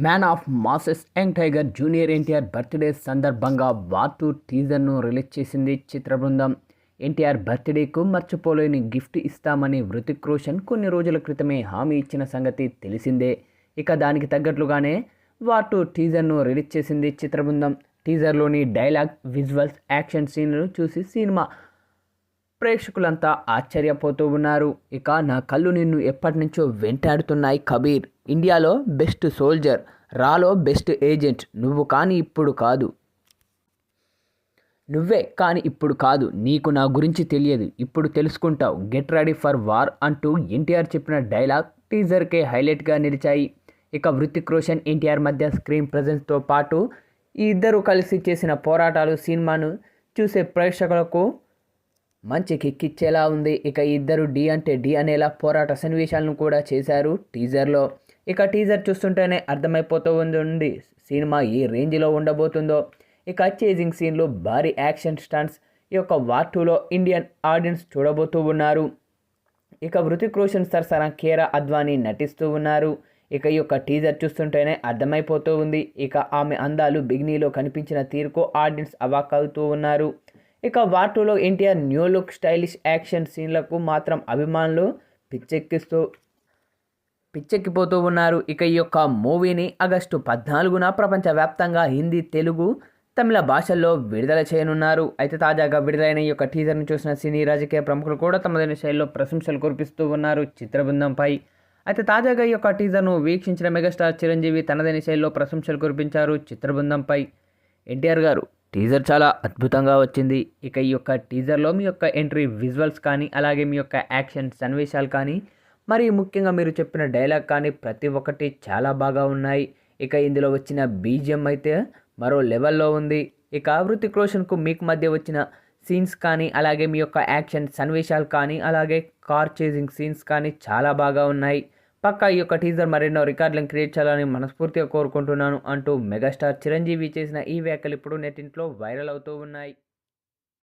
Man of masses young tiger junior NTR birthday సందర్భంగా వాతు టీజర్ను release చేసింది చిత్ర బృందం. ఎన్టీఆర్ బర్త్డేకు మర్చిపోలేని గిఫ్ట్ ఇస్తామని హృతిక్ రోషన్ కొన్ని రోజుల క్రితమే హామీ ఇచ్చిన సంగతి తెలిసిందే. ఇక దానికి తగ్గట్లుగానే వాటు టీజర్ను రిలీజ్ చేసింది చిత్ర బృందం. టీజర్లోని డైలాగ్ విజువల్స్ యాక్షన్ సీన్లను చూసి సినిమా ప్రేక్షకులంతా ఆశ్చర్యపోతూ ఉన్నారు. ఇక నా కళ్ళు నిన్ను ఎప్పటి నుంచో వెంటాడుతున్నాయి కబీర్. ఇండియాలో బెస్ట్ సోల్జర్ రాలో బెస్ట్ ఏజెంట్. నువ్వు కానీ ఇప్పుడు కాదు. నువ్వే కానీ ఇప్పుడు కాదు. నీకు నా గురించి తెలియదు. ఇప్పుడు తెలుసుకుంటావు. గెట్ రెడీ ఫర్ వార్ అంటూ ఎన్టీఆర్ చెప్పిన డైలాగ్ టీజర్కే హైలైట్గా నిలిచాయి. ఇక వృత్తిక్ రోషన్ ఎన్టీఆర్ మధ్య స్క్రీన్ ప్రజెన్స్తో పాటు ఈ ఇద్దరు కలిసి చేసిన పోరాటాలు సినిమాను చూసే ప్రేక్షకులకు మంచి కిక్కిచ్చేలా ఉంది. ఇక ఇద్దరు డి అంటే డి అనేలా పోరాట సన్నివేశాలను కూడా చేశారు టీజర్లో. ఇక టీజర్ చూస్తుంటేనే అర్థమైపోతూ ఉంది సినిమా ఏ రేంజ్లో ఉండబోతుందో. ఇక చేజింగ్ సీన్లు భారీ యాక్షన్ స్టంట్స్ ఈ యొక్క వార్టులో ఇండియన్ ఆడియన్స్ చూడబోతూ ఉన్నారు. ఇక హృతిక్ రోషన్ సరసన కేరా అద్వానీ నటిస్తూ ఉన్నారు. ఇక ఈ యొక్క టీజర్ చూస్తుంటేనే అర్థమైపోతూ ఉంది. ఇక ఆమె అందాలు బిగ్నీలో కనిపించిన తీరుకు ఆడియన్స్ అవాక్కవుతూ ఉన్నారు. ఇక వార్టులో NTR new look stylish action సీన్లకు మాత్రం అభిమానులు పిచ్చెక్కిస్తూ పిచ్చెక్కిపోతూ ఉన్నారు. ఇక ఈ యొక్క మూవీని ఆగస్టు పద్నాలుగున ప్రపంచవ్యాప్తంగా హిందీ తెలుగు తమిళ భాషల్లో విడుదల చేయనున్నారు. అయితే తాజాగా విడుదలైన ఈ యొక్క టీజర్ను చూసిన సినీ రాజకీయ ప్రముఖులు కూడా తమదైన శైలిలో ప్రశంసలు కురిపిస్తూ ఉన్నారు చిత్రబృందంపై. అయితే తాజాగా ఈ యొక్క టీజర్ను వీక్షించిన మెగాస్టార్ చిరంజీవి తనదైన శైలిలో ప్రశంసలు కురిపించారు చిత్రబృందంపై. ఎన్టీఆర్ గారు టీజర్ చాలా అద్భుతంగా వచ్చింది. ఇక ఈ యొక్క టీజర్లో మీ యొక్క ఎంట్రీ విజువల్స్ కానీ అలాగే మీ యొక్క యాక్షన్ సన్నివేశాలు కానీ మరి ముఖ్యంగా మీరు చెప్పిన డైలాగ్ కానీ ప్రతి ఒక్కటి చాలా బాగా ఉన్నాయి. ఇక ఇందులో వచ్చిన బీజిఎం అయితే మరో లెవెల్లో ఉంది. ఇక హృతిక్ రోషన్కు మీకు మధ్య వచ్చిన సీన్స్ కానీ అలాగే మీ యొక్క యాక్షన్ సన్నివేశాలు కానీ అలాగే కార్ చేజింగ్ సీన్స్ కానీ చాలా బాగా ఉన్నాయి. పక్కా ఈ యొక్క టీజర్ మరెన్నో రికార్డులను క్రియేట్ చేయాలని మనస్ఫూర్తిగా కోరుకుంటున్నాను అంటూ మెగాస్టార్ చిరంజీవి చేసిన ఈ వ్యాఖ్యలు ఇప్పుడు నెట్టింట్లో వైరల్ అవుతూ ఉన్నాయి.